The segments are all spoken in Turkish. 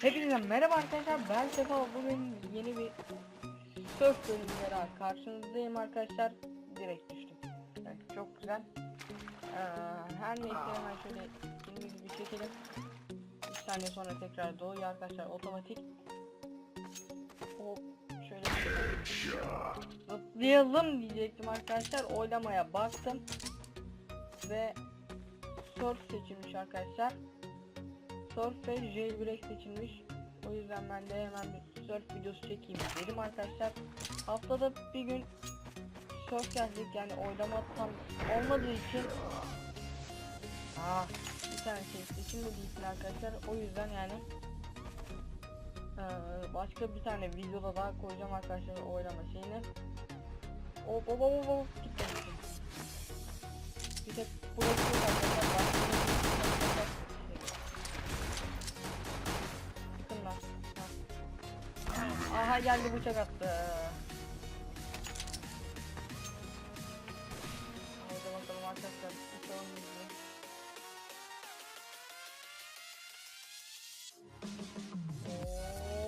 Hepinize merhaba arkadaşlar. Ben Sefa. Bugün yeni bir surf bölümüyle daha karşınızdayım arkadaşlar. Direkt düştüm. Evet, çok güzel. Ee, her neyse hemen şöyle filmi gibi çekelim. Bir saniye sonra tekrar doğuyor arkadaşlar. Otomatik. Hop şöyle zıplayalım diyecektim arkadaşlar. Oylamaya baktım. Ve surf seçilmiş arkadaşlar Surf ve jailbreak seçilmiş. O yüzden ben de hemen bir surf videosu çekeyim dedim arkadaşlar. Haftada bir gün surf gelecek yani oylama tam olmadığı için Ah bir tane şey seçilmediği için arkadaşlar o yüzden yani başka bir tane videoda daha koyacağım arkadaşlar oylama şeyini. Hop hop hop hop gitmemişim. Bir tek burası yok arkadaşlar. Aha geldi bıçak attı. Hadi bakalım arkadaşlar. Tutalım bizi.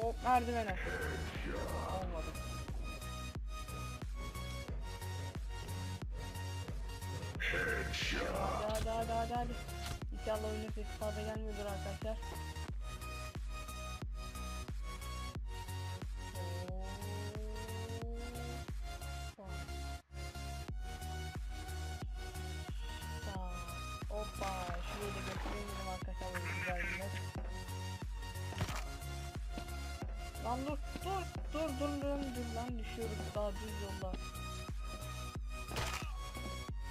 Hop merdivene. Olmadı. Hadi hadi hadi hadi. İnşallah sesi fazla gelmiyordur arkadaşlar. Götüreyim dedim arkadaşlar böyle güzel bir. Lan dur, dur, dur, dur, dur, dur lan düşüyoruz daha düz yolda.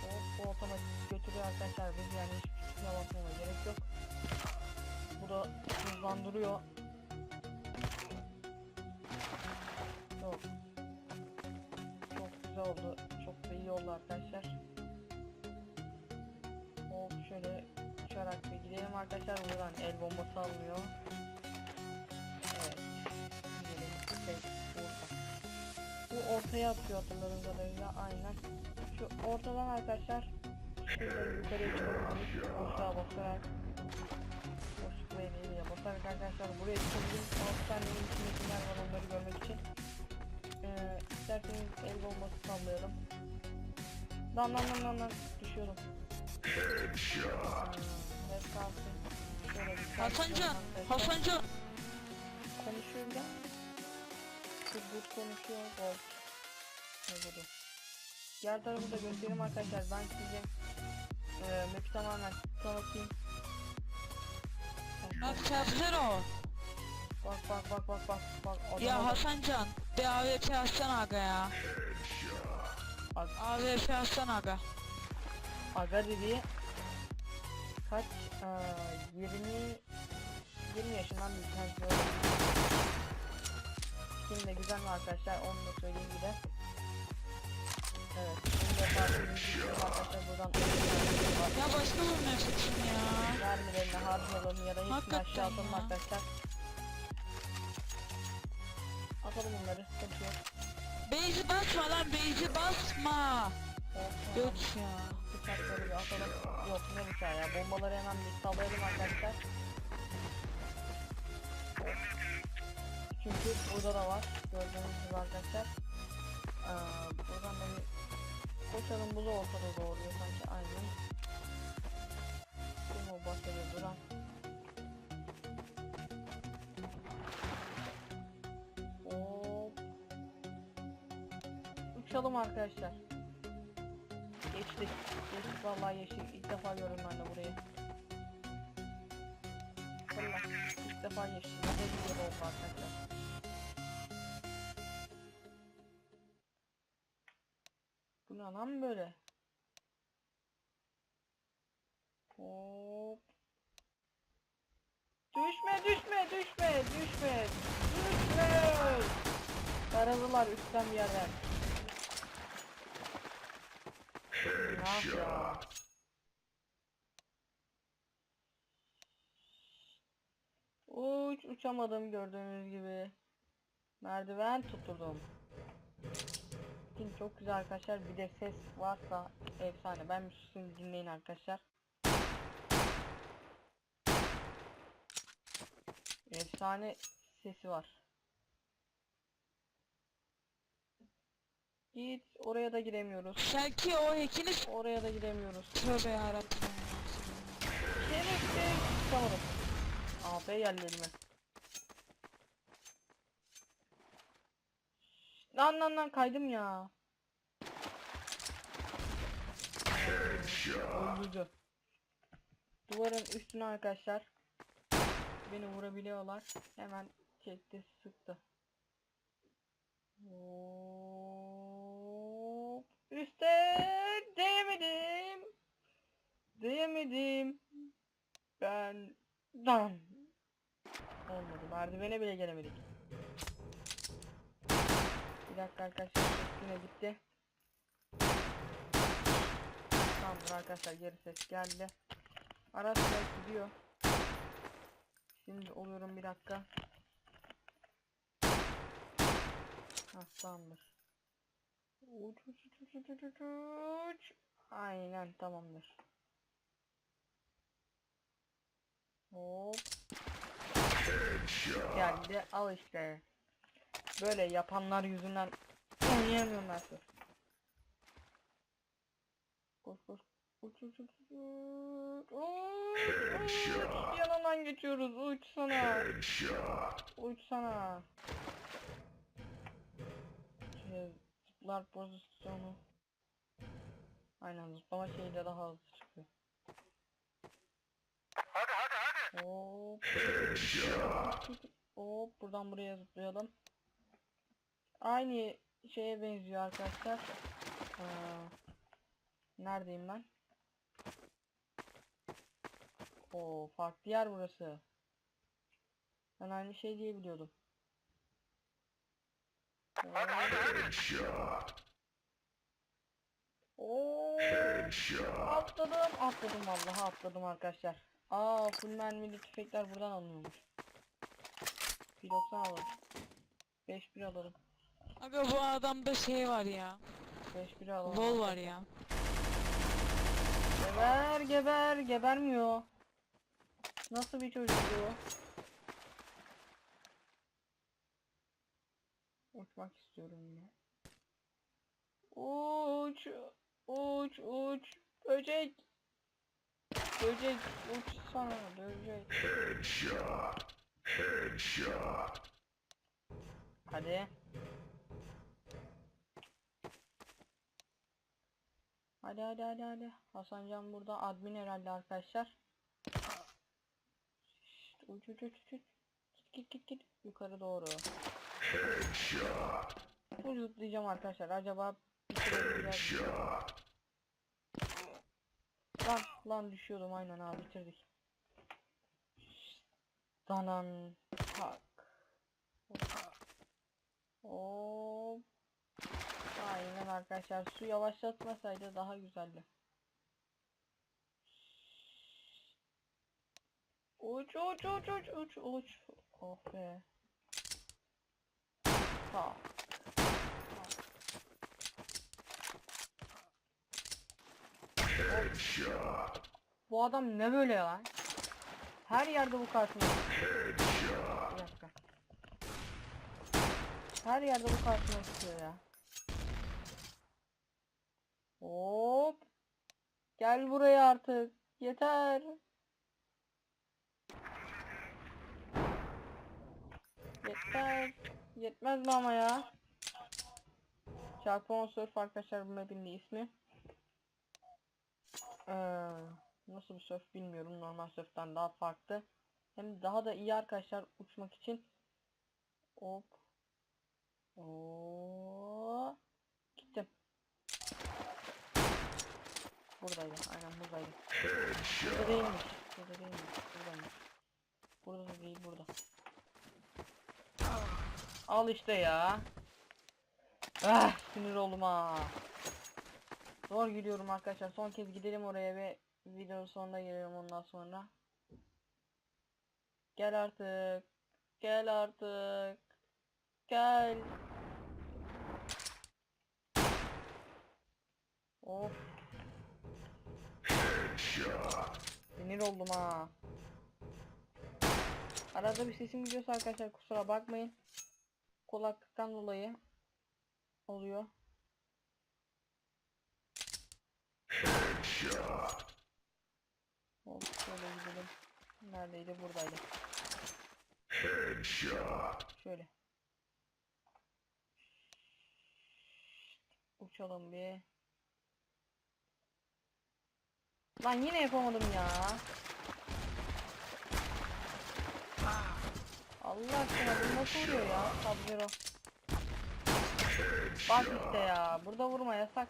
Hop, bu otomatik götürüyor arkadaşlar biz yani hiçbir şeye bakmama gerek yok. Bu da hızlandırıyor. Yok. Çok güzel oldu. Çok da iyi oldu arkadaşlar. Hop şöyle uçarak bir gidelim arkadaşlar. Buradan el bombası almıyor. Evet. Gidelim. Burada. Bu ortaya atıyor hatırladığım kadarıyla. Aynen. Şu ortadan arkadaşlar. Şöyle yukarıya çıkalım. Boşluğa basarak. Boşluk ve eliyle basarak arkadaşlar buraya çıkabiliriz. 6 tane evin içinde kimler var onları görmek için. Ee, isterseniz el bombası sallayalım. Lan lan lan lan lan düşüyorum. Hasancan. Hasancan. Konuşuyor. Good good konuşuyor. Gold. Ne budu? Diğer tarafı da göstereyim arkadaşlar. Ben size e, map'i tamamen tanıtayım. Bak çarpıcı o. Bak bak bak bak bak bak. Adama Ya. Hasancan. Bir AWP atsana aga ya. AWP atsana aga. Aga dedi kaç eee 20 20 yaşından bir tanesi. Skin de güzel mi arkadaşlar onu da söyleyeyim bir de. Evet şimdi yaparsınız arkadaşlar buradan Ya başka bulmuyor seçim ya. mermilerini harcayalım ya da hepsini aşağı atalım arkadaşlar. Atalım bunları sıkıntı yok. Basma lan beyzi basma. Göt ya. Bıçakları bir atalım. Yok ne bıçağı ya. Bombaları hemen bir sallayalım arkadaşlar. Çünkü burada da var. Gördüğünüz gibi arkadaşlar. Ee, buradan da bir koşalım bulu ortada doğruyor sanki aynen. Bu mu bahsediyor duran. Hop. Uçalım arkadaşlar. Geçtik. Geçtik vallahi yeşil. İlk defa gördüm ben de burayı. Valla ilk defa yeşil. Ne güzel oldu arkadaşlar. Bu ne lan böyle? Hop. Düşme düşme düşme düşme düşme. Taradılar üstten bir yerden. Ya. Uç uçamadım gördüğünüz gibi. Merdiven tutturdum. Film çok güzel arkadaşlar. Bir de ses varsa efsane. Ben susayım dinleyin arkadaşlar. Efsane sesi var. Git oraya da giremiyoruz. Sanki o ekini s- Oraya da giremiyoruz. tövbe yarabbim. Şerefsiz çıkamadım. AP geldi elime. Lan lan lan kaydım ya. Öldürdü. Duvarın üstüne arkadaşlar. Beni vurabiliyorlar. Hemen çekti sıktı. Hop. Üste değemedim. Değemedim. Ben dan. Olmadı. Merdivene bile gelemedik. Bir dakika arkadaşlar üstüne gitti. Tamamdır arkadaşlar geri ses geldi. Araç gidiyor. Şimdi oluyorum bir dakika. Ha tamamdır. Uç uç uç uç uç uç uç uç. Aynen tamamdır. Hop. Geldi al işte. Böyle yapanlar yüzünden oynayamıyorum sırf. Koş koş. Uç uç uç uç. Uç, uç. Yanından geçiyoruz. Uç sana. Uç sana. Zıplar pozisyonu. Aynen zıplama şeyle daha hızlı çıkıyor. Hop. Hop buradan buraya zıplayalım. Aynı şeye benziyor arkadaşlar. Ee, neredeyim ben? O farklı yer burası. Ben aynı şey diye biliyordum. Oo. Atladım, atladım vallahi atladım arkadaşlar. Aa, full mermili tüfekler buradan alınıyormuş. 1.90 alalım. 5 1 alalım. Aga bu adamda şey var ya. 5 1 alalım. Vol var ya. Geber, geber, gebermiyor. Nasıl bir çocuk bu? Uçmak istiyorum yine. Uç, uç, uç. Böcek. Böcek, uçsana böcek. Hadi. Hadi hadi hadi hadi. Hasancan burada admin herhalde arkadaşlar. Şşt, uç uç uç uç. Git git git. Yukarı doğru. Full zıplayacağım arkadaşlar. Acaba bitirebileceğiz. Lan lan düşüyordum aynen abi bitirdik. Danan tak. Hop. Aynen arkadaşlar su yavaşlatmasaydı daha güzeldi. Uç uç uç uç uç uç. Oh be. Ha. Bu adam ne böyle lan? Her yerde bu karşıma. Bir dakika. Her yerde bu karşıma çıkıyor ya. Hop. Gel buraya artık. Yeter. Yeter. Yetmez mi ama ya? Çarpma surf arkadaşlar bu map'in de ismi. Ee, nasıl bir surf bilmiyorum. Normal surf'ten daha farklı. Hem daha da iyi arkadaşlar uçmak için. Hop. Oo. Gittim. Buradaydı. Aynen buradaydı. Burada değilmiş. Burada değilmiş. Buradaymış. Burada da değil burada. Al işte ya. Ah sinir oldum ha. Zor gidiyorum arkadaşlar. Son kez gidelim oraya ve videonun sonuna geliyorum ondan sonra. Gel artık. Gel artık. Gel. Of. Sinir oldum ha. Arada bir sesim gidiyorsa arkadaşlar kusura bakmayın. Kulaklıktan dolayı oluyor. Hop şöyle gidelim. Neredeydi? Buradaydı. Şöyle. Uçalım bir. Lan yine yapamadım ya. Allah aşkına bu nasıl vuruyor ya? Sub-Zero. Bak işte ya. Burada vurma yasak.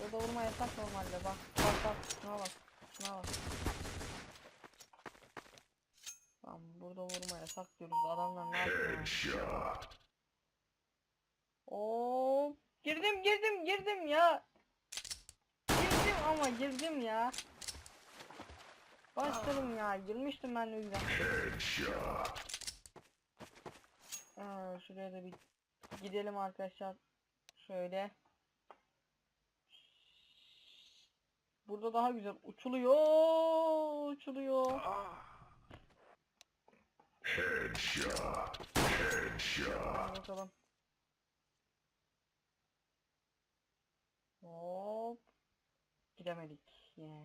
Burada vurma yasak normalde. Bak bak bak. Şuna bak. Şuna bak. Tamam burada vurma yasak diyoruz. Adamlar ne yapıyor? Oo, girdim girdim girdim ya. Girdim ama girdim ya. Başladım ya. Girmiştim ben de yüzden. Aa, şuraya da bir gidelim arkadaşlar. Şöyle. Burada daha güzel uçuluyor. Uçuluyor. Hadi bakalım. Hop. Gidemedik yine.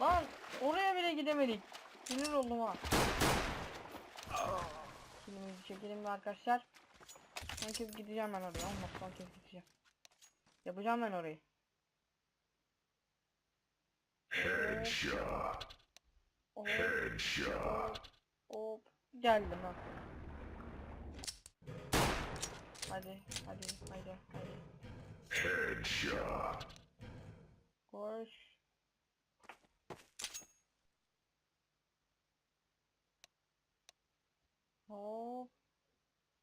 Lan oraya bile gidemedik. Sinir oldum ha. Kilimizi çekelim mi arkadaşlar? Kez gideceğim ben oraya. Olmaz kez gideceğim. Yapacağım ben orayı. Hop. Hop. Hop. Geldim ha. Hadi, hadi, hadi, hadi. Koş. Hop.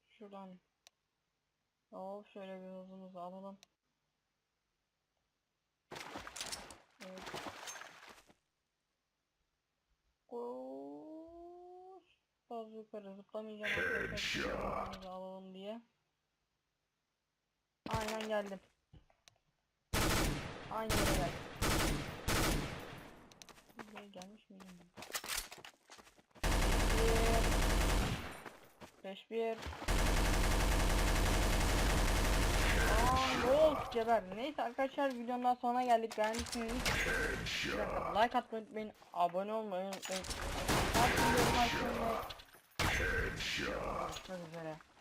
Şuradan. Hop şöyle bir hızımızı alalım. Evet. Koş. Fazla yukarı zıplamayacağım. Hızımızı alalım diye. Aynen geldim. Aynı yere geldim. Bir. Aa, gol geber. Neyse arkadaşlar videonun sonuna geldik. Beğendiyseniz like atmayı unutmayın. Abone olmayı unutmayın. Her